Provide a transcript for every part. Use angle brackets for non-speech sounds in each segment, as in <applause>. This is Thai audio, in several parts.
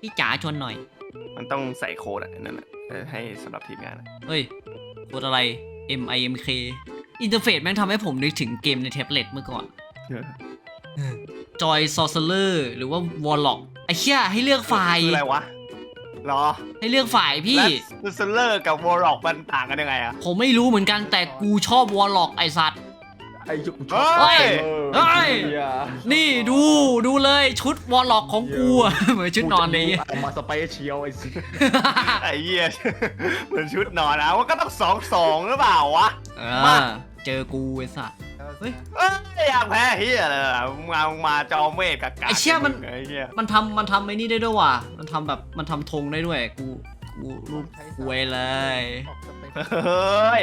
พี่จ๋าชวนหน่อย มันต้องใส่โค้ดอะนั่นแหละเออให้สำหรับทีมงานอะเฮ้ยโคดอะไร M I M K อินเทอร์เฟซแม่งทำให้ผมนึกถึงเกมในแท็บเล็ตเมื่อก่อนจอยซอ c เ r อร์หรือว่าวอลล็อกไอ้เชี่ยให้เลือกฝ่าย คืออะไรวะรอให้เลือกฝ่ายพี่ และซูเซอร์กับวอร์ร็อกมันต่างกันยังไงอะผมไม่รู้เหมือนกันแต่กูชอบวอลล็อกไอสัตว์ไอ้ยุคเฮ้ยเฮ้ยเหี้ย นี่ดูดูเลยชุดวอลล็อกของกูอะเหมือนชุดนอนนี้ เอามาสเปเชียลไอ้สิไอ้เหี้ยเหมือนชุดนอนนะว่าก็ต้องสองสองหรือเปล่าวะ เอมา อเจอกูไอสัตว์ เฮ้ย เอ้ยอยากแพ้เฮียเลยอะมึงมามึงมาจอมเวทกับกาไอ้เชี่ยมัน ไอ้เหี้ยมันทำมันทำไอ้นี่ได้ด้วยว่ะ มันทำแบบมันทำธงได้ด้วย กูกูรูปกูไว้เลย เฮ้ย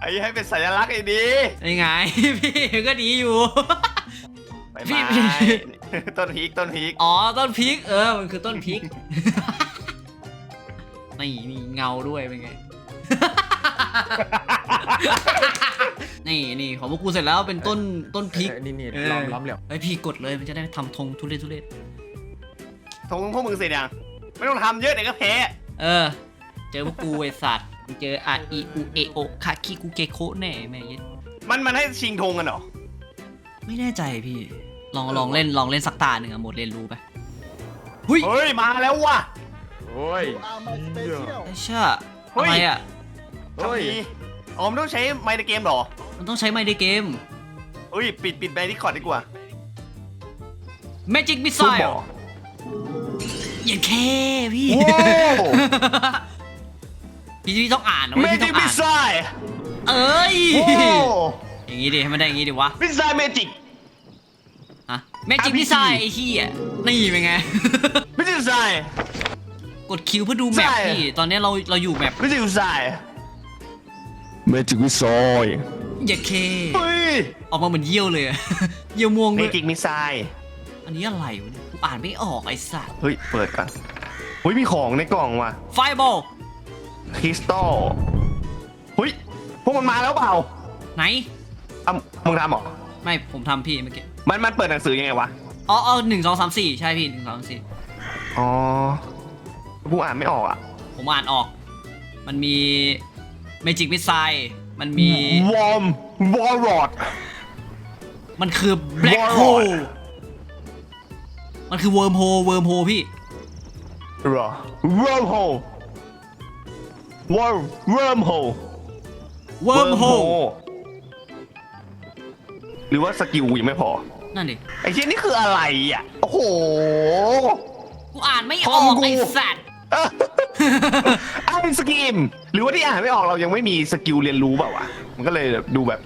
ไอ้ให้เป็นสัญลักษณ์ไอ้ดียังไง พี่ก็ดีอยู่ไปพี่มาพี่ต้นพีกต้นพีกอ๋อต้นพริก เออมันคือต้นพริก นี่มีเงาด้วยเป็นไง นี่นี่ของพวกกูเสร็จแล้วเป็นต้นต้นพริก เออนี่นี่เออ ล้อมล้อมเหลี่ยมไอยพี่กดเลยมันจะได้ทำธงทุเรศทุเรศทงพวกมึงเสร็จยังไม่ต้องทำเยอะเดี๋ยวก็แพ้เออ เจอพวกกูไอสัตว์ มึงเจออาอีอูเอโอคาคิกูเกโคแน่แม่เย็ดมันมันให้ชิงธงกันเหรอ ไม่แน่ใจพี่ ลองลองเล่นลองเล่นสักตาหนึ่งอะหมดเรียนรู้ไปหุยเฮ้ย มาแล้วว่ะ โอ้ยไอ้เช่าเฮ้ยอะไรอะเฮ้ย ทำดีอ๋อมันต้องใช้ไมค์ในเกมเหรอมันต้องใช้ไมค์ในเกม เฮ้ย ปิดปิดไปที่คอร์ดดีกว่า Magic ซุป Missile หรออย่าแค่พี่โว้ วพี่พี่ต้องอ่านนะเมเว้ยพี่ต้จิอกงมิอ่านสไซล์เอ้ยโอ้อย่างงี้ดิให้มันได้อย่างงี้ดิวะมิสไซล์เมจิก ฮะ Magic RPG Missile ไอ้เหี้ยนี่เป็นไง มิสไซล์ กดคิวเพื่อดูแมปใช่ พี่ตอนนี้เราเราอยู่แมปมิสไซล์เมจิกมิสไซล์อย่าแค่เฮ้ยออกมาเหมือนเยี่ยวเลยอะ เยี่ยวม่วงเมด้วยจิกมิสไซล์อันนี้อะไรวะเนี่ยกูอ่านไม่ออกไอ้สัสเฮ้ย เปิดกันเฮ้ยมีของในกล่องว่ะไฟบอล คริสตัลเฮ้ยพวกมันมาแล้วเปล่าไหนอะมึงทำเหรอ ไม่ผมทำพี่เมื่อกี้ มันมันเปิดหนังสือยังไงวะ อ๋ออ๋อหนึ่งสองสามสี่ใช่พี่หนึ่งสองสามสี่อ๋อ กูอ่านไม่ออกอะ ผมอ่านออก มันมี Magic Missile มันมี วอร์ม วอร์รอด มันคือ Black Warlord Hole มันคือ Worm Hole Worm Hole พี่เหรอเวิร์มโฮ วอร์เวิร์มโฮ Worm Hole หรือว่าสกิลยังไม่พอ นั่นดิ ไอ้เชี่ยนี่คืออะไรอะ โอ้โห กูอ่านไม่คอออมกกู ไอ้สัตว์อ้าวสกิม หรือว่าที่อ่านไม่ออกเรายังไม่มีสกิลเรียนรู้เปล่าวะมันก็เลยดูแบบ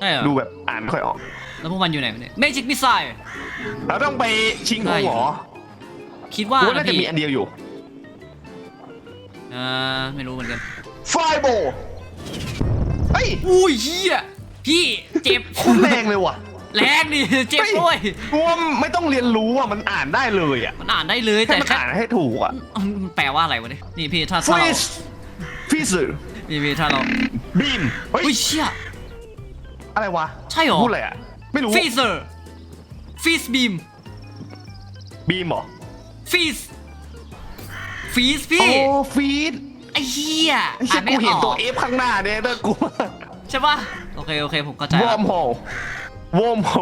ใช่เหรอดูแบบอ่านไม่ค่อยออก แล้วพวกมันอยู่ไหนวะเนี่ย Magic Missile เราต้องไปชิงธงเหรอคิดว่ากูว่านะน่าจะพี่มีอันเดียวอยู่ เออไม่รู้เหมือนกันไฟโบเฮ้ยอุ้ยเฮียพี่เจ็บโคุณแรงเลยว่ะ แรงดิเจ็บด้วยกูว่าไม่ต้องเรียนรู้อะมันอ่านได้เลยอะมันอ่านได้เลยแค่แต่มันแค่อ่านให้ถูกอะอืมมันแปลว่าอะไรวะเนี่ยนี่พี่ถ้าฟถ้ารีเราสฟิสนี่พี่ถ้าเราบีมเฮ้ยอุ้ยเชี่ย อะไรวะใช่เหรอ พูดอะไรอะไม่รู้ฟีเซอร์ฟีสบีมบีมเหรอฟีส ฟีสโอ้พี่ฟีดไอ้เหี้ยไอ้เชี่อ่ายนไม่กูอเห็นอตัวกเอฟข้างหน้าเนี่ยแต่กูใช่ป่ะ โอเค โอเค ผมเข้าใจวอแล้ร์วมโฮวอร์มโฮ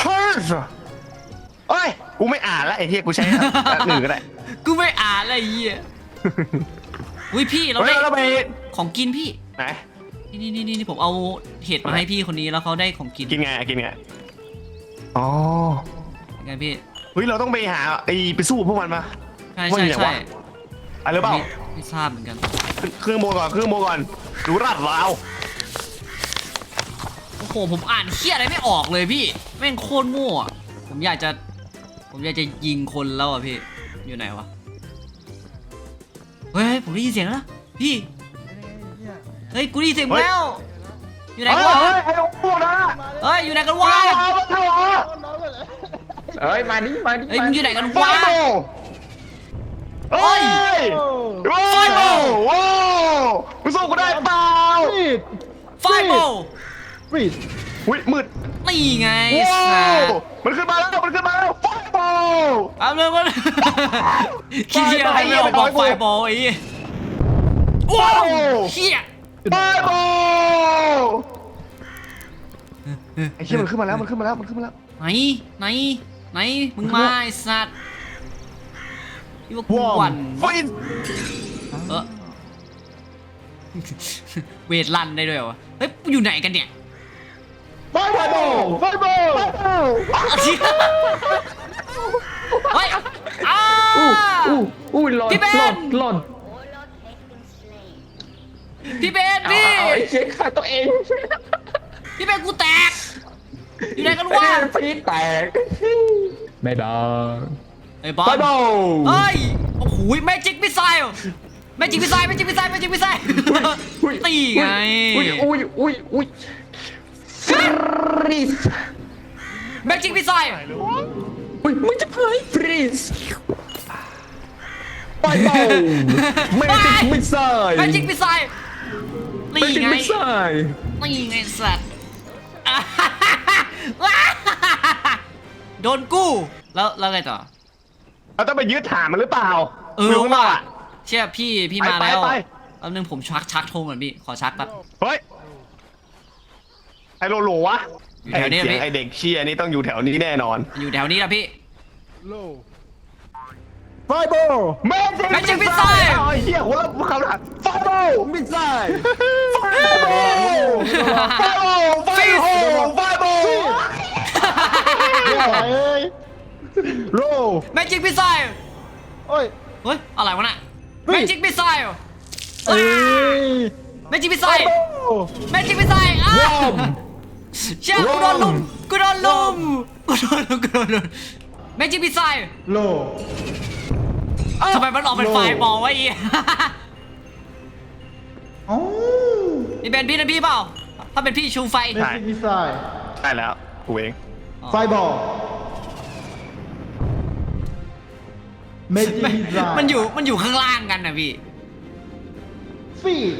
เฮ้ยเอ้ยกูไม่อ่านแล้วไอ้เหี้ยกูใช้อันอื่นก็ได้กูไม่อ่านอะไรเหี้ยอุ้ยพี่เราเฮ้ได้ยเราไปของกินพี่ ไหนนี่นี่นี่นี่ผมเอาเห็ดมาให้พี่คนนี้แล้วเขาได้ของกินกินไงอะกินไงอ๋อยังไงพี่เฮ้ยเราต้องไปหาไอ้ไปสู้กับพวกมันมา ใช่ว่าใช่อย่างใช่วะ อะไรหรือเปล่าไม่ไม่ทราบเหมือนกันขึ้นเครื่องโมก่อนเครื่องโมก่อนดูรัดราวโอ้โหผมอ่านเคี้ยอะไรไม่ออกเลยพี่แม่งโคตรโง่อะผมอยากจะ ผมอยากจะยิงคนแล้วอะพี่ อยู่ไหนวะ เฮ้ยผมได้ยินเสียงแล้วนะพี่ เฮ้ยกูได้ยินเสียงแล้ว อยู่ไหนเฮ้ยกันวะเฮ้ยไอ้พวกนั้นอะเฮ้ยอยู่ไหนกันวะว้าวมันเท่าเหรอเอ้ยมานี่มานี่เฮ้ยมึงอยู่ไหนกันไฟวะโบ เฮ้ยว้าวไฟโบว้าวมึงสู้กูได้เปล่าไฟโบฟรีดอุ้ยมืดนตีไงว้าสัตวว์มันขึ้นมาแล้วมันขึ้นมาแล้วไฟบอล เอาเลยมันขี้เกียจอะไรไม่ออกบอกไฟบอลไอ้เหี้ยว้าวเฮียไฟบอลไอ้เหี้ยมันขึ้นมาแล้วมันขึ้นมาแล้วมันขึ้นมาแล้ว ไหนไหนไหนมึงมาไอ้สัตว์ ที่ว่ากูหวั่นไฟเออเวทลันได้ด้วยเหรอวะเฮ้ยอยู่ไหนกันเนี่ยไฟบอลไฟบอลเฮ้ยอ้าอู้อู้อู้หล่นพี่เบนหล่นหล่นพี่เบนเอาพี่เอาไอ้เชี่ยฆ่าตัวเองพี่เบนกูแตกอยู่ไหนกันไอ้วะเนี่ยฟีดแตกบ๊ายบาย ไอ้บอไฟลบอลเฮ้ยโอ้โหแมจิกมิสไซล์แมจิกมิสไซล์แมจิกมิสไซล์แมจิกมิสไซล์ตีไงอุ้ยอุ้ยอุ้ยอุ้ยฟรีสแมจิกมิสไซล์อุ้ยมึงจะพายฟรีสไฟบอลเมจิกมิสไซล์แมจิกมิสไซล์เมตีจิกไงมิสไซล์ตีไงสัตว์โดนกู้แล้วแล้วไงต่อ เราต้องไปยึดฐานมันหรือเปล่าเออไม่รู้ว่ะว่าเชื่อพี่พี่ไปมาแล้วไปไป แป๊บนึงผมชักชักธงก่อนพี่ขอชักแป๊บ เฮ้ย ไอ้โลโลวะอยู่แถวนี้ไอ้เสียพี่งไอ้เด็กเชียนี่ต้องอยู่แถวนี้แน่นอนอยู่แถวนี้นะพี่ ไฟบอลแมจิก Magic Missile ไอ้เหี้ยหัวเราะคำถามไฟบอลมิสไซล์ไฟบอลไฟบอลไฟบอลไฟบอลเอ้ย โลแมจิกมิสไซล์โอ้ย เฮ้ย อะไรวะน่ะเฮ้แมยจิกมิสไซล์เอ้ยแมจิกมิสไซล์แมจิกมิสไซล์อ้าเชื่อกูโดนลุมกูโดนลุมกูโดนลุมกูโดนลุมแมจิกมิสไซล์โล ทำไมมันออกเป็นโลไฟบอลวะไอ้เหี้ยนี่เป็นพี่นะพี่เปล่า ถ้าเป็นพี่ชูไฟใช่ใช่แล้วกูเองไฟบอล เมจิมันมิซายมันอยู่มันอยู่ข้างล่างกันนะพี่ฟีด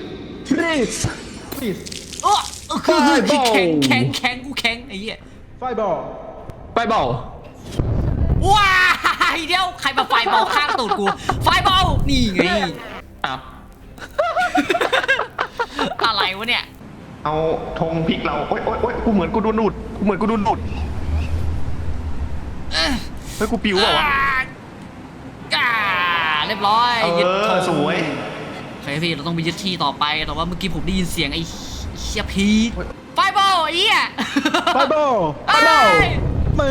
ฟรีสฟีดเออเออคือคือคือไฟบอลแข็งแข็งแข็งกูแข็งไอ้เหี้ยไฟบอลไฟบอลว้ายเดี๋ยวใครมาไฟบอลข้างตูดกูไฟบอลนี่ไงอ้าวอะไรวะเนี่ยเอาธงพลิกเราโอ๊ยโอ๊ยโอ๊ยกูเหมือนกูโดนดูดกูเหมือนกูโดนดูดเอ้ยเฮ้ยกูปิวเปล่าวะอ่า เรียบร้อยเอยึดอธงสวยโอเคพี่เราต้องไปยึดที่ต่อไปแต่ว่าเมื่อกี้ผมได้ยินเสียงไอ้เชียพีทไฟบอลไอ้เหี้ยไฟบอลไฟบอลไม่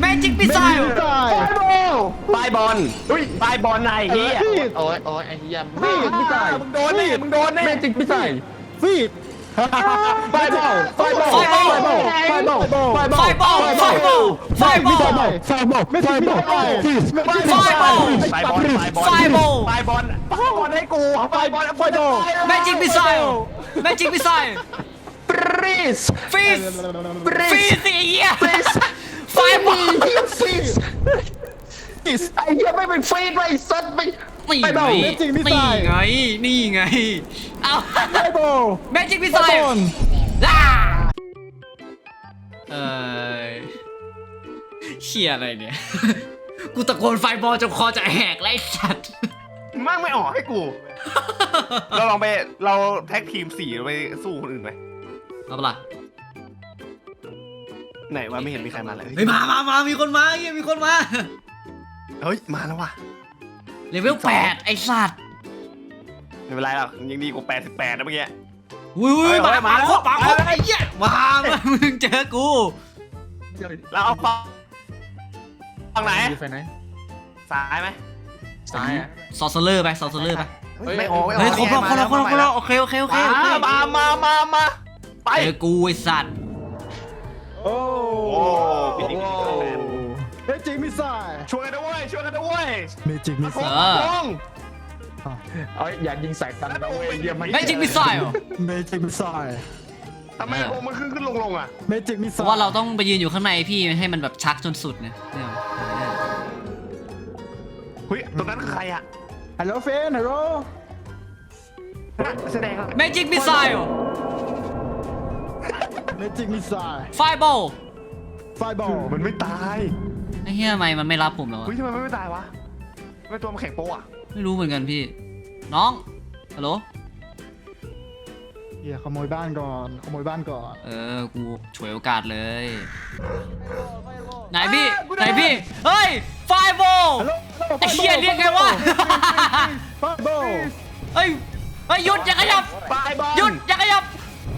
แมจิกมิสไซล์ไฟไฟบอลไฟบอลเฮ้ยไฟบอลไหนเฮียฟีดโอ้ยโอ้ยไอ้เหี้ยฟีเมดจิกมิสไซล์มึงโดนแน่มึงโดนแน่เมจิกมิสไซล์ฟีด ไฟบอลไฟบอลไฟบอลไฟบอลไฟบอลไฟบอลไฟบอลไฟบอลไฟบอลไฟบอลไม่ใช่ไฟบอลฟีดไฟบอลไฟบอลไฟบอลไฟบอลไฟบอลไฟบอลให้กูไฟบอลไฟบอลแมจิกมิสไซล์แมจิกมิสไซล์ฟรีสฟีสฟรีฟีสสสิไอ้เหี้ยไฟบอลฟรีสไอ้เหี้ยไม่เป็นฟรีสไอ้สัตว์ไม่ นี่ไปไงเปล่านี่ไง นี่ไง เอาไฟบอลแมจิกมิสไฟไซบล์อลอ่าเอ่อเชี่ยอะไรเนี่ย กูตะโกนไฟบอลจนคอจะแหกแล้วไอ้สัตว์ มั่งไม่ออกให้กู เราลองไปเราแท็กทีมสี่ไปสู้คนอื่นไหมเอาเปะล่าไหนวะไม่เห็นมีใครมาเลยเฮ้ยมามามามีคนมาเฮียมีคนมา เฮ้ยมาแล้วว่ะ เลเวลแปดไอ้สัตว์ไม่เป็นไรหรอกยังดีกว่า88นะเมื่อกี้อุ้ยอุ้ยเฮ้ยมาเฮ้ยมามาแล้วครบมาครบไอ้เหี้ยมามามึงเจอกูเราเอาฝั่งฝั่งไหนอยู่ไฟไหนซ้ายไหมซ้ายอะซอสเลอร์ไปซอสเลอร์ไปเฮ้ยไม่ออกไม่ออกเฮ้ยครบแล้วครบแล้วครบแล้วครบแล้วโอเคโอเคโอเคโอเคมามามามามาไปเจอกูไอ้สัตว์โอ้โอ้พี่ติ๊กเมจิมิซายช่วยกันด้วยช่วยกันด้วยเมจิมิมาทซางยมาทงเอ้ยอย่ายิงใส่กันนะเว้ยเหี้ยมันแมจิกมิสไซล์เมจิมิซายทำไมลงมันขึ้นขึ้นลงลงอะเมจิมิเพซายราะว่าเราต้องไปยืนอยู่ข้างในพี่ให้มันแบบชักจนสุดเนี่ยเนี่ยเฮ้ยตรงนั้นคือใครอะฮัลโหลเฟนฮัลโหลแสดงแมจิกมิสไซล์เ Magic Missile ไฟบอล Fireball มันไม่ตาย ไอ้เหี้ยทำไมมันไม่รับผมแล้ววะเฮ้ยทำไมมันไม่ตายวะทำไม่ตัวมันแข็งโป๊ะอะไม่รู้เหมือนกันพี่ น้องฮัลโหลเฮียขโมยบ้านก่อน ขโมยบ้านก่อน เออกูฉวยโอกาสเลย ไหนพี่ไหนพี่เฮ้ยไฟบอลฮัลโหลฮัลโหลไอ้เหี้ยเรียกไงวะ Fireball เฮ้ยเฮ้ยหยุดอย่าขยับไปบอลหยุดอย่าขยับ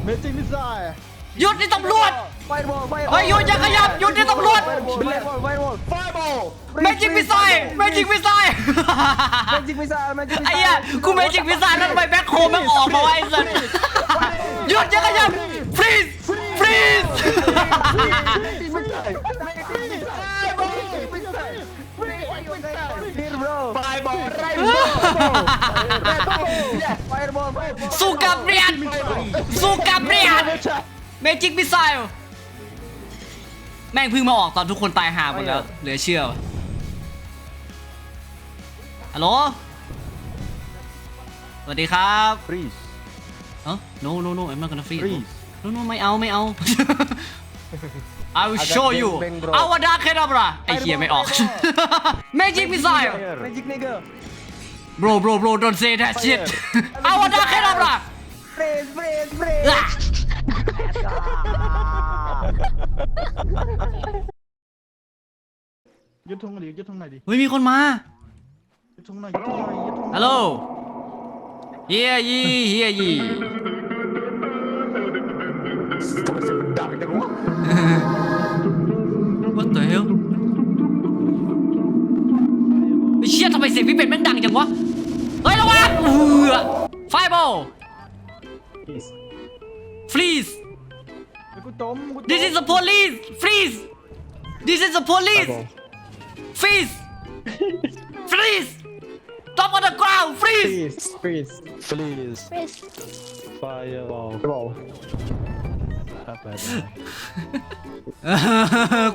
Magic Missile หยุดนี่ตำรวจไฟบอลไฟ เฮ้ยหยุดอย่าขยับหยุดที่ตำรวจ Fireball! แมจิกมิสไซแมจิกมิสไซไอ้เหี้ยกูแมจิกมิสไซนั่นไปแบ็คโฮมันออกมาไว้ไอ้สัสหยุดอย่าขยับ freeze freeze สู้กับเรียนสู้กับเรียน Magic Missile แม่งเพิ่งมาออกตอนทุกคนตายหาหมดแล้วเหลือเชื่อวะฮัลโหลสวัสดีครับ freeze เอ้า no no no I'm not gonna freeze Freeze no no ไม่เอาไม่เอา I will show you เบ่งๆ bro อาวดาเคดับราไอ้เหี้ยไม่ออก Magic Missile แมจิกนิกเกอร์ bro bro bro don't say that shit อาวดาเคดับราเฟร ยึดธงหน่อยดิยึดธงหน่อยดิเฮ้ยมีคนมา ยึดธงหน่อยยึดธงหน่อยยึดธงหน่อยฮัลโหลเฮียยีเฮียยีดังจังวะ What the hell ไอ้เชี่ยทำไมเสียงพี่เป็ดแม่งดังจังวะ เฮ้ยระวังเอือไฟบอล freeze เฮ้ยกู จมกูจม this is the police freeze this is the police freeze freeze stop on the ground freeze Freeze, please, Chris. fireball. ครับไป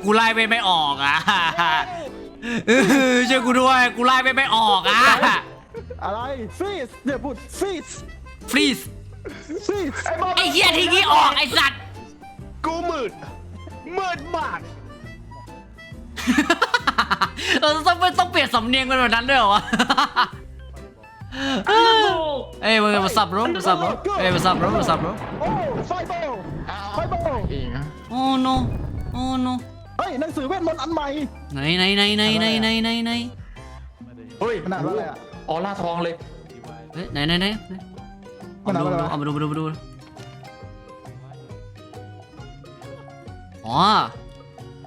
กูไล่ไปไม่ออกอะเออช่วยกูด้วยกูไล่ไปไม่ออกอะ อะไร Freeze เนี่ยพูด Freeze freeze Freeze ไอ้เหี้ยทีนี้ออกไอ้สัตว์ กูมืดมืดมากเราต้องไม่ต้องเปลี่ยนสำเนียงเป็นแบบนั้นด้วยเหรอวะ เอ้ยมึงมาสับรถมาสับรถเอ้ยมาสับรถมาสับรถโอ้ Fireball Fireball โอ้ no โอ้ no เฮ้ยหนังสือเวทมนต์อันใหม่ไหนไหนไหนไหนไหนไหนไหนไหนเฮ้ยขนาดว่าอะไรอะออร่าทองเลยเฮ้ยไหนไหนไหนเอามาดูเอามาดูเอามาดูเอามาดู อ๋อ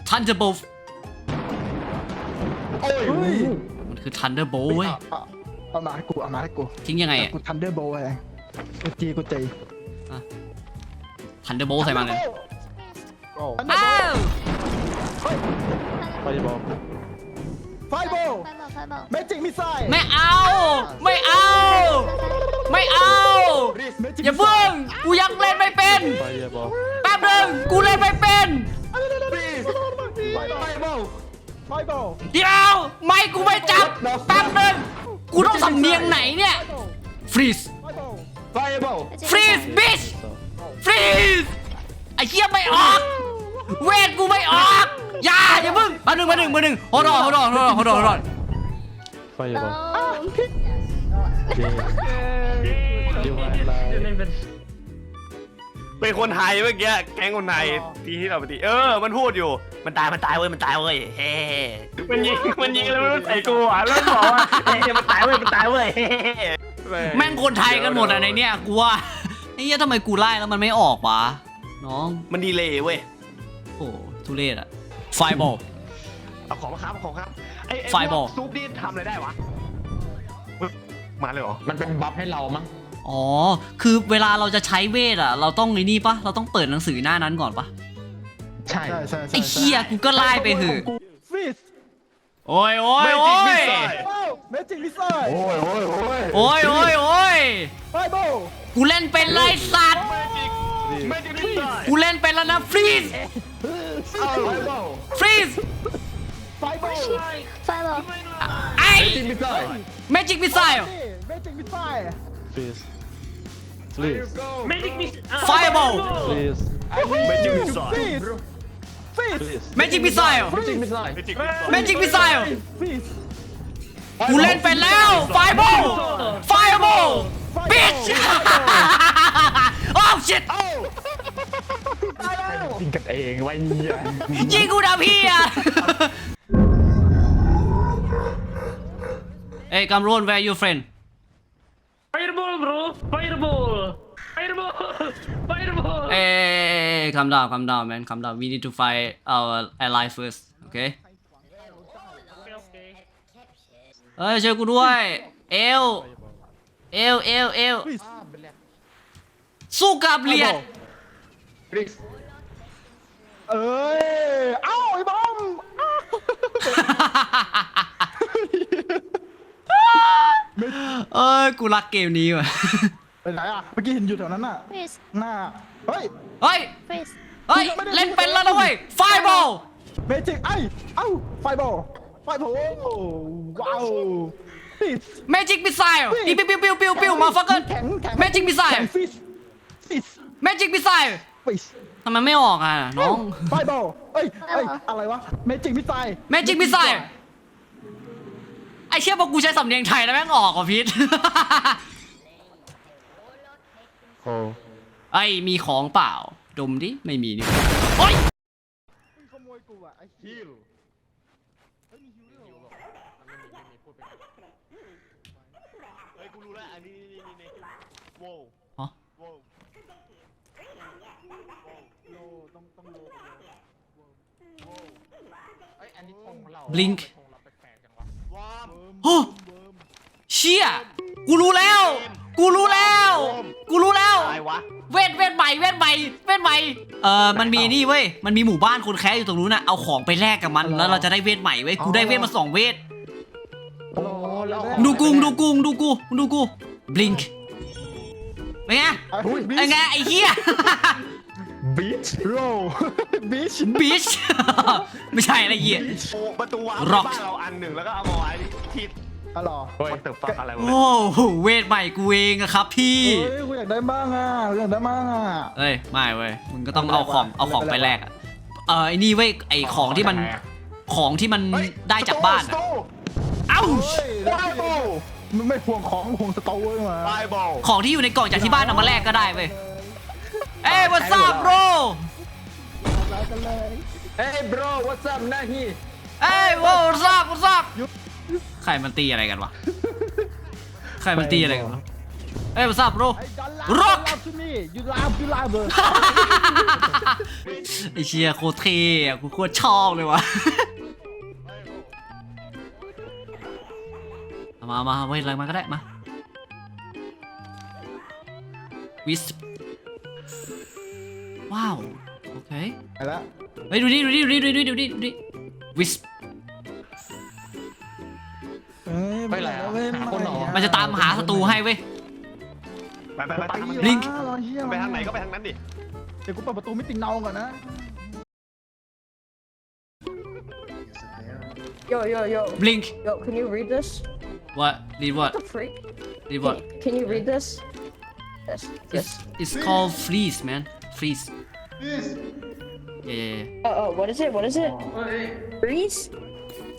Thunderbolt โอ้ยเฮ้ยมันคือ Thunderbolt เว้ยเอาเอามาให้กูเอามาให้กูทิ้งยังไงอะกูทันเดอร์โบว์ไงกูจีกูจี Thunderbolt ใส่มาเลยโอ้อ้าว fireball Fireball Fireball, fireball. Magic Missile ไม่เอา ไม่เอา ไม่เอา Magic อย่าเพิ่ง กูยังเล่นไม่เป็น fireball แป๊บ หนึงกูเล่นไม่เป็น Fireball Fireball เดี๋ยวไม่กูไม่จับแป๊บหนึงกูต้องสำเนียงไหนเนี่ยฟรีส Fireball Fireball Magic ฟรีส missile. บิชฟรีสไอ้เหี้ยไม่ออก เวทกูไม่ออกอย่าอย่าเพิ่งมาหนึ่งมาหนึ่งมาหนึ่งฮอดอนฮอดอนฮอดอนฮอดอนฮอดอน fireball Oh. yeah you are like เป็นคนไทยเมื่อกี้แก๊งคนไทยที่ที่เราไปตีเออ มันพูดอยู่ มันตายมันตายเว้ยมันตายเว้ยเฮ้มันยิงมันยิงแล้วมันใส่กูอะแล้วบอกว่าเฮ้ยมันตายเว้ยมันตายเว้ยเฮ้แม่งคนไทยกันหมดอะในเนี้ยกูว่าไอ้เหี้ยทำไมกูไล่แล้วมันไม่ออกวะน้องมันดีเลยเว้ยโอ้ทุเรศอะไฟบอลเอาของมาครับของครับไอ้ไอ้ Fireball พวกซุปนี่ทำอะไรได้วะเฮ้ยมาเลยเหรอมันเป็นบัฟให้เรามั้ง อ๋อ คือเวลาเราจะใช้เวทอะเราต้องไอ้นี่ปะเราต้องเปิดหนังสือหน้านั้นก่อนปะใช่ใช่ใช่ใช่ไอ้เหี้ยกูก็ไล่ไปเหอะ Freeze โอ้ยโอ้ยไม่โอ้จริงไม่ยใช่ Oh Magic Missile โอ้ยโอ้ยโอ้ยโอ้ยโอ้ยโอ้ย Fireball กูเล่นเป็นเลยสัตว์ไม่จริงไม่ใช่กูเล่นเป็นแล้วนะฟรีส Fireball ฟรีส Fireball Fireball. ไอ้จริงไม่ใช่แมจิกมิสไซล์ Magic Missile please please ไฟบอล please Magic missile Freeze Freeze Magic Missile ไม่จริงไม่ใช่ Magic Magic Missile Freeze กูเล่นเป็นแล้ว Fireball Fireball Bitch <laughs> Oh shit ยิงกันเองไว้เนี่ย ยิงกูนะพี่อ่ะ Hey Kamron where you friend Fireball, bro! Fireball! Fireball! Fireball! Hey calm down calm down man calm down we need to fight our ally first okay เฮ้ยช่วยกูด้วย เอล เอล เอล เอล สู้กับเหรียญฟรีสเอ้ย เอ้าไอ้บอมอ้าวเอ้ย กูรักเกมนี้ว่ะ ไปไหนอะเมื่อกี้เห็นอยู่แถวนั้นน่ะ Freeze, หน้า เฮ้ย เฮ้ย freeze. เฮ้ย เล่นเป็นแล้วนะเว้ยไฟบอลเมจิกไอ้เอ้าไฟบอลไฟบอลว้าว Freeze เมจิกมิสไซล์ปิ้วปิ้วปิ้วปิ้วปิ้วมาฟักเกอร์แข็งแข็งเมจิกมิสไซล์แข็งฟิสฟิสเมจิกมิสไซล์ฟิสทำไมไม่ออกอะน้องไฟบอลเอ้ยเอ้ยอะไรวะเมจิกมิสไซล์เมจิกมิสไซล์ไอเชี่ยพอกูใช้สำเนียงไทยแล้วแม่งออกอะพีท โอ้ไอยมีของเปล่า ดมดิ ไม่มีนี่โอ้ยขโมยกูอะไอ้ฮิลเฮ้ยกูรู้แล้วอันนี้นี่นี่นี่โว้วฮะโว้วโลต้องต้องโลบลิงค์วอร์มโอ้เชี่ยกูรู้แล้ว กูรู้แล้ว กูรู้แล้ว อะไรวะเวทเวทใหม่เวทใหม่เวทใหม่เออมันมีนี่เว้ย มันมีหมู่บ้านคนแค้อยู่ตรงนู้นน่ะ เอาของไปแลกกับมัน แล้วเราจะได้เวทใหม่เว้ย กูได้เวทมาสองเวท โอ้แล้วดูกูดูกูดูกูดูกู บลิงค์เป็นไงอุ้ยบิเป็นชไงไอ้เหี้ย บีชโรบิชบิช ไม่ใช่อะไรเหี้ย โอ้ประตูวาร์ป Rock บ้านเราอันหนึ่งแล้วก็เอามาไว้ที่ อ๋อเหรอมันเติบฟักอะไรวะโอ้โหเวทใหม่กูเองอะครับพี่ เฮ้ยกูอยากได้บ้างอะกูอยากได้บ้างอะ เอ้ยไม่เว้ยมึงก็ต้องเอาของเอาของไปแลกอะเออไอ้นี่เว้ยไอ้ของที่มันของที่มันได้จากบ้านอะเอ้า เฮ้ยแล้วพี่มึงไม่ห่วงของห่วงสตอเวอร์มาไฟบอลของที่อยู่ในกล่องจากที่บ้านเอามาแลกก็ได้เว้ยเอ้ย what's up bro แล้วกันเลยเฮ้ย bro what's up หน้าที่เอ้ย what's up what's up ใครมันตีอะไรกันวะ ใครมันตีอะไรกันวะเอ้ย what's up bro ไอ้ดันลา Rock ดันลาที่นี่ยูลาบยูลาบเลยไอเชียโคตรเท่อะกูโคตรชอบเลยวะเอามามาเว้ยอะไรมาก็ได้มาวิสว้าว โอเค ไปแล้ว เฮ้ยดูดิดูดิดูดิดูดิดูดิดูดิวิสเอ้ย ไปแล้วเว้ยหาคนเหรอ มันจะตามหาศัตรูให้เว้ย ไปไปไปตามมันลิงก์รอเฮียไปทางไหนก็ไปทางนั้นดิเดี๋ยวกูเปิดประตูมิติเงาก่อนนะ Yo, yo, yo. บลิง Yo, can you read this? what read what The freak? read Can, what can you read this? Yes, it's yes. it's called freeze man freeze yeah yeah yeah Oh, oh, what is it? What is it? Freeze?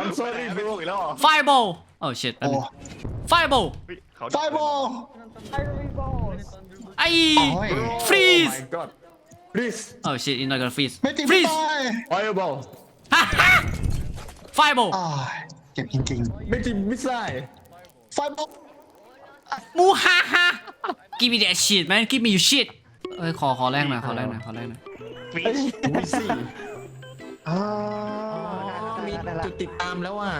I'm sorry ไม่ bro ถูกอีกแล้วเหรอ fireball oh shit แป๊บนึง fireball เฮ้ยเขาไฟบอล ไอ้ freeze oh my god please oh shit you're not gonna freeze ไม่จริง freeze ไฟบอล ha ha fireball อ่าเจ็บจริงๆไม่จริงไม่ใช่ไฟบอลมูฮ่าฮ่า give me that shit man give me your shit เอ้ยขอขอแรกหน่อยขอแรกหน่อยขอแรกหน่อยไม่สิ อ่ามีจุดติดตามแล้วอะ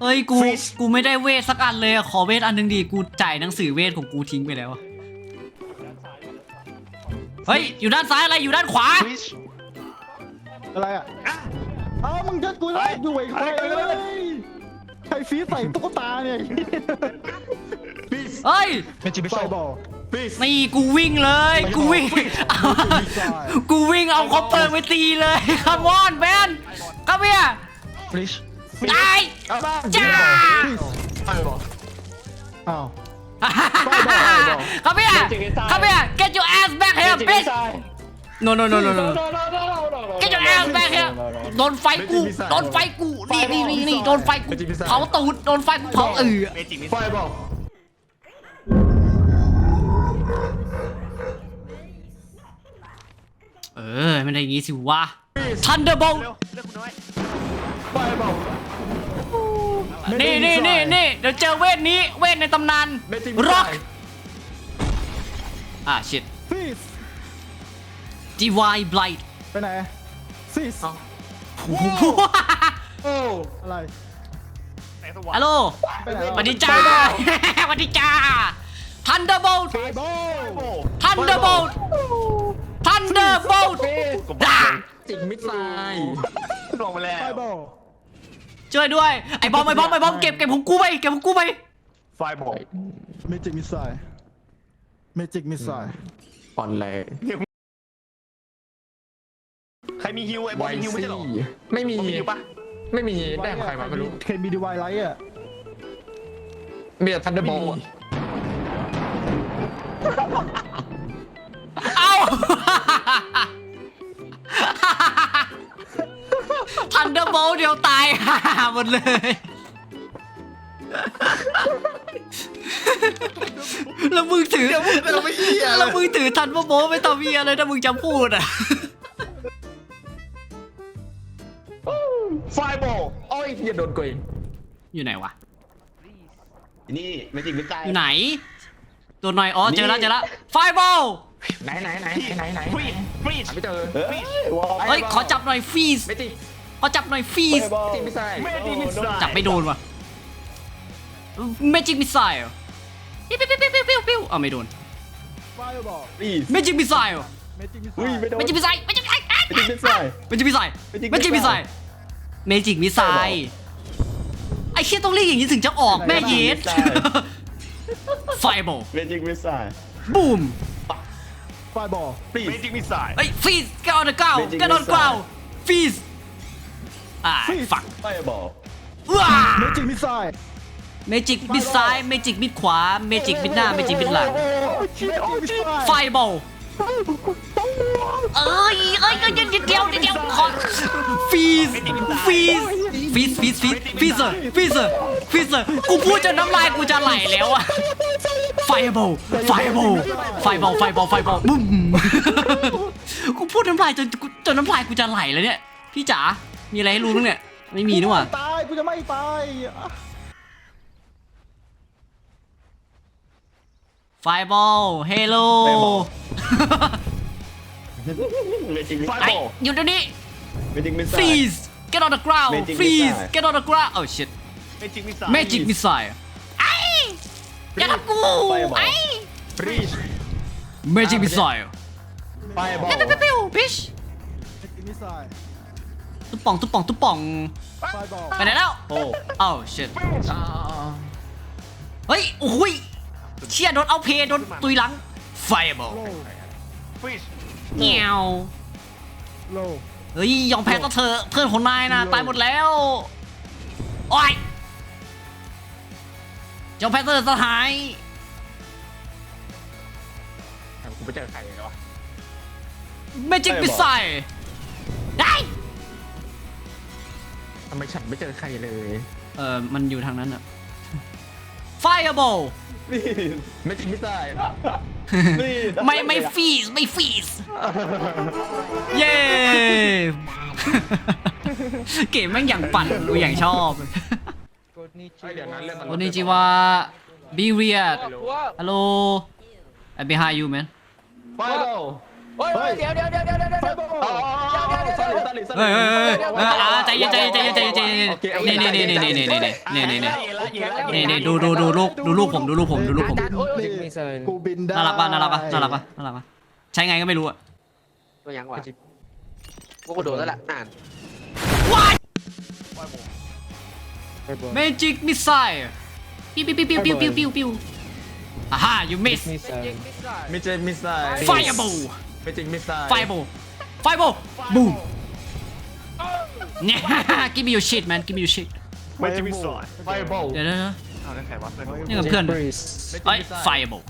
เอ้ยกู Freeze กูไม่ได้เวทสักอันเลยอะขอเวทอันหนึงดีกูจ่ายหนังสือเวทของกูทิ้งไปแล้วอะเฮ้ยอยู่ด้านซ้ายอะไรอยู่ด้านขวาอะไรอะเอ้ามึงจะกูได้อยู่ไอ้ใครเอ้ยใครฟีดใส่ตุ๊กตาเนี่ยเฮ้ยเมจิกมิสไฟไซบอล นี่กูวิ่งเลยกูวิ่งกูวิ่งเอาคอปเปอร์ไปตีเลยคัมอนแมนคัมเฮียฟริชตาย จ้าไฟบอลอ้าวคัมเฮียคัมเฮีย get your ass back here bitch no no no no no get your ass back here โดนไฟกูโดนไฟกูนี่นี่นี่นี่โดนไฟกูเผาตูดโดนไฟกูเผาเออเมจิกมิสไฟบอล เออม่ได้อย่างงี้สิวะทันเดอร์บอลนี่นี่นี่นี่เดี๋ยวเจอเวทนี้เวทในตำนานร็อกอ่าชิดซีสดีวายบลท์ไปไหนซีสโอ้อะไรฮัลโหลสวัสดีจ้าสวัสดีจ้าทันเดอร์โบลทันเดอร์โบล กบบอกเลยจิกมิสไซลงไปแล้วไฟบอลช่วยด้วย ไอ้บอมไอ้บอมไอ้บอมเก็บเก็บของกูไปเก็บของกูไปไฟบอลเมจิกมิสไซเมจิกมิสไซอ่อนแรงใครมีฮิวไอ้บอลมีฮิวไม่ใช่เหรอไม่มีบอลมีฮิวปะไม่มีได้ของใครมาไม่รู้เคมีดีไวไลท์อะมีแต่ทันเดอร์โบลเอ้า Thunderbolt เดียวตายหมดเลย แล้วมึงถือเราไม่เหี้ยแล้วมึงถือทันว่าโบไม่ต้องมีอะไรถ้ามึงจะพูดอะ ไฟบอลโอ้ยอย่าโดนกุยอยู่ไหนวะ นี่เมจิกมิสไซอยู่ไหน ตัวหน่อย อ๋อ เจอแล้วเจอแล้ว ไฟบอล ไหนไหนไหนไหนไหนฟรีดฟรีดหาไม่เจอเฮ้ยว้าวเฮ้ยขอจับหน่อยฟีสเมจิกขอจับหน่อยฟีสเมจิกมิสไซเมจิกมิสไซจับไม่โดนว่ะเมจิกมิสไซล์ปิ้วปิ้วปิ้วปิ้วปิ้วปิ้วอ้าวไม่โดนไฟบอลรีสเมจิกมิสไซล์เมจิกมิสไซอุ้ยไม่โดนเมจิกมิสไซล์เมจิกมิสไซล์เมจิกมิสไซเมจิกมิสไซล์เมจิกมิสไซล์เมจิกมิสไซล์ไอ้เชี่ยต้องเรียกอย่างนี้ถึงจะออกแม่เย็ดไฟบอลเมจิกมิสไซบูม ไฟบอลรีสเมจิกมิสไซเฮ้ยฟีส get on the ground Magic get on the ground ฟีสอ่าฝักไฟบอลว้าเมจิกมิสไซเมจิกมิดซ้ายเมจิกมิดขวาเมจิกมิดหน้าเมจิกมิดหลังโอ้ชิโอ้ชิไฟบอลเอ้ยเอ้ยเอ้ยเดี๋ยวเดี๋ยวเดี๋ยวเดี๋ยวขอฟีสฟีสฟีสฟีสฟีสฟีสเซอร์ฟีสเซอร์ฟีสเซอร์กูพูดจนน้ำลายกูจะไหลแล้วอะ fireball fireball fireball fireball fireball บุ้มกูพูดน้ำลายจนจนน้ำลายกูจะไหลแล้วเนี่ย พี่จ๋า มีอะไรให้รู้บ้างเนี่ย ไม่มีนี่หว่า ตาย กูจะไม่ตาย fireball hello ไอ้หยุดเดี๋ยวนี้ Magic missile freeze get on the ground Magic freeze missile. get on the ground oh shit Magic missile magic missile อย่าทำกู Fireball ไอ้ฟรีช magic missile ไฟบอลปิ้วปิ้วปิ้วบิชเมจิกมิสไซตุ๊บป่องตุ๊บป่องตุ๊บป่อง ไฟบอล Oh. ไปไหนแล้วโอ้ oh shit อ่าเฮ้ย โอ้ย เชี่ยโดนเอาเพโดนตุยหลัง fireball โลฟรีดเงี้ยว โลเฮ้ย ยอมแพ้ก็เถอะเพื่อนของนายนะตายหมดแล้ว โอ้ย ยอมแพ้เถอะสหายกูไปเจอใครเลยวะ magic missile ได้ทำไมฉันไม่เจอใครเลย เออมันอยู่ทางนั้นอะ fireball รีสเมจิกมิสไซรีสไม่ไม่ฟีสไม่ฟีสเย้เกมแม่งอย่างปั่นกูอย่างชอบ ไอเดี๋ยวนั้นเรื่องตลก โอนิจิวะ be weird hello I'm behind you man ไฟบอลเฮ้ยเดี๋ยวเดี๋ยวเดี๋ยวเดี๋ยวเดี๋ยวเดี๋ยวไฟบอลอ๋อสลิดสลิดสลิดเฮ้ยเฮ้ยเฮ้ยเฮ้ยอ่าใจเย็นใจเย็นใจเย็นใจเย็นใจเย็นนี่นี่นี่นี่นี่นี่นี่นี่นี่นี่นี่นี่ดูดูดูลูกดูลูกผมดูลูกผมดูลูกผม กูบินได้น่ารักป่ะน่ารักป่ะน่ารักป่ะน่ารักป่ะใช้ไงก็ไม่รู้อะก็ยังวะพวกกูโดนแล้วล่ะอ่าน Airborne. Magic missile! Pew pew pew pew pew pew pew pew. Aha, you missed. Magic missile. Magic missile. Fireball. Magic missile. Fireball. Fireball. Boom. Oh. <laughs> Give me your shit, man. Give me your shit. Magic missile. Fireball. Yeah, yeah, เดี๋ยวนะ นี่กับเพื่อน เอ้ย oh, Fireball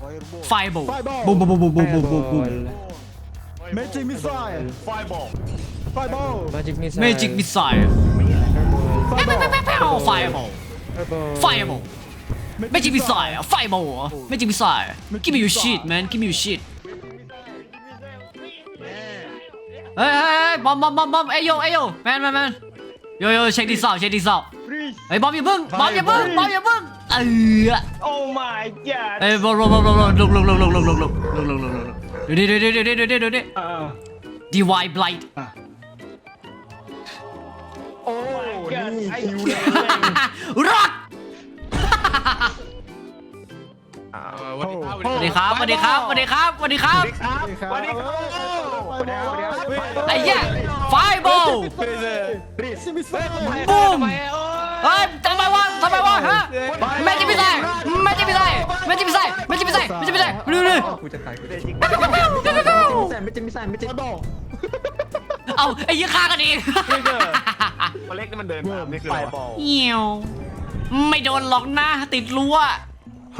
Fireball Boom boom boom boom boom boom. Magic missile Fireball Fireball Magic missile Magic missile Fireball Fireball Magic Missile Fireball Magic Missile give me your shit man give me your shit เฮ้ยเฮ้ยเฮ้ยบอมบอมบอมบอมเอ้ยโยเอ้ยโยแมนแมนแมนโยโยเช็คดิสเอาเช็คดิสเอาเฮ้ยบอมอย่าพึ่งบอมอย่าพึ่งบอมอย่าพึ่งเออโอ้ my god เกิดไอ้คิวเลยรอดสวัสดีครับสวัสดีครับสวัสดีครับสวัสดีครับควันนี้ครับวันนี้ครับไอ้แย่ไฟบอลบูมเฮ้ยทำไมวะทำไมวะฮะแม่จิพิไซแม่จิพิไซแม่จิพิไซแม่จิพิไซแม่จิพิไซเรื่ๆกูจะตายกูจะยิงแม่จิพิไซแม่จิพิไซแม่จิพิไซ เอาไอ้ยี่ฆ่ากันเองนี่คือตัวเล็กนี่มันเดินตามนี่คือไฟบอลเหี่ยว ไม่โดนหรอกนะติดรั้วโฮ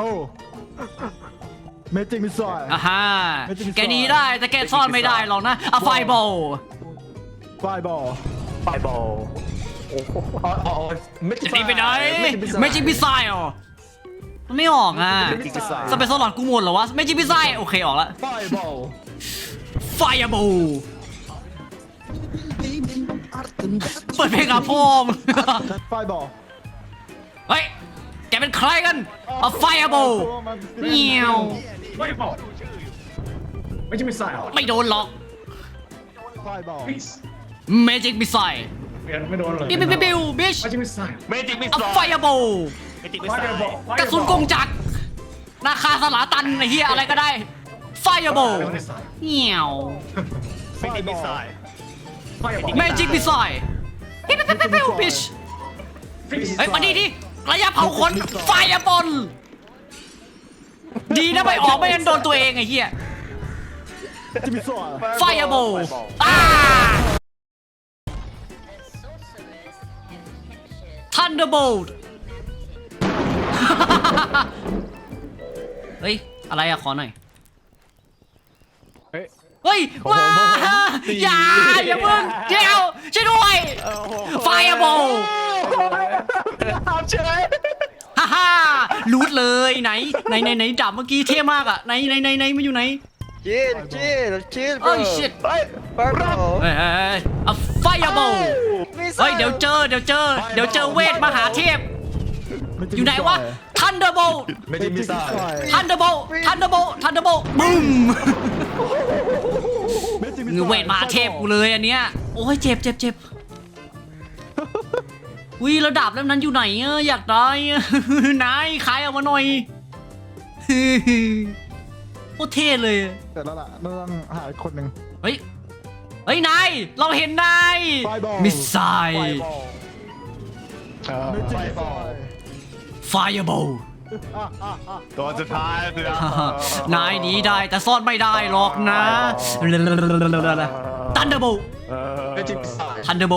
เมจิกมิสไซล์อ่าฮะไม่จะมีแกหนีได้แต่แกซ่อนไม่ได้หรอกนะอะไฟโบไฟบอลไฟบอลอ๋ออ๋อไม่จะหนีไปไหนไม่จิพิไซอ๋อมันไม่ออกอะสเปซโซลอดกูหมดเหรอวะไม่จิพิไซโอเคออกแล้วไฟบอลไฟโบ เปิดเพลงอะพ่อมงไฟบอลเฮ้ย แกเป็นใครกันเอาไฟอะโบ เงียวไฟบอลไม่ใช่มิสไซล์ไม่โดนหรอกไฟบอลเมจิกมิสไซเปลี่ยนไม่โดนเลยบิวบิวบิวบิวบิชไม่ใช่มิสไซล์เมจิกมิสเอาไซไฟล์อะโบ เมจิกมิสไฟไซล์บอลกระสุนกงจักรนาคาสลาตันไอ้เหี้ยอะไรก็ได้ ไฟอะโบมิสไซล์เงียว เมจิกมิสไซ ล์ไฟบอลเมจิกมิสไซบิวบิวบิวบิวบิชเฮ้ยมาดีดิระยะเผาขนไฟอะบนดีนะไม่ออกไม่งั้นโดนตัวเองไอ้เหี้ยเมจิกมิสไซล์ไฟอะโบอ่า Thunderbolt เฮ้ย อะไรอะขอหน่อย เฮ้ยว้าอย่าอย่าเพิ่งเดี๋ยวช่วยด้วย Fireball ฮ่าฮ่ารูดเลยไหนไหนไหนไหนดับเมื่อกี้เท่มากอะไหนไหนไหนไหนมันอยู่ไหนชิลชิลชิลเอ้ย shit ไฟบอลเฮ้ยเฮ้ยเฮ้ยเอา Fireball เฮ้ย เดี๋ยวเจอเดี๋ยวเจอ เดี๋ยวเจอเวทมหาเทพ อยู่ไหนวะ Thunderbolt ไม่ใช่มิสไซล์ Thunderbolt Thunderbolt Thunderbolt บึ้มเมจิกมิสไซเงล์เวทมหาเทพกูเลยอันเนี้ยโอ้ยเจ็บเจ็บเจ็บวิระดับแล้วนั้นอยู่ไหนอะอยากได้อะนายขายออกมาหน่อยโคตรเท่เลยแต่แล้วล่ะเราต้องหาอีกคนหนึ่งเฮ้ยเฮ้ยนายเราเห็นนาย Fireball มิสไซไฟล์บอล ตัวสุดท้ายเสืนายหนีได้แต่ซ่อนไม่ได้หรอกนะทันเดอร์บไทันเดอร์โบ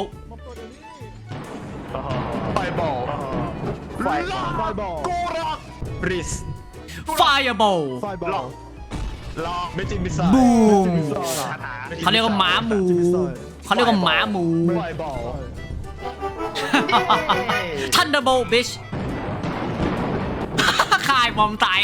ไฟบอลไฟบอลกรักบริสไฟบอลไฟบอลลอกเมจิมิซายบูมเขาเรียกว่าหมาหมูเขาเรียกว่าหมาหมูทันเดอร์โบบิช คายบอมตาย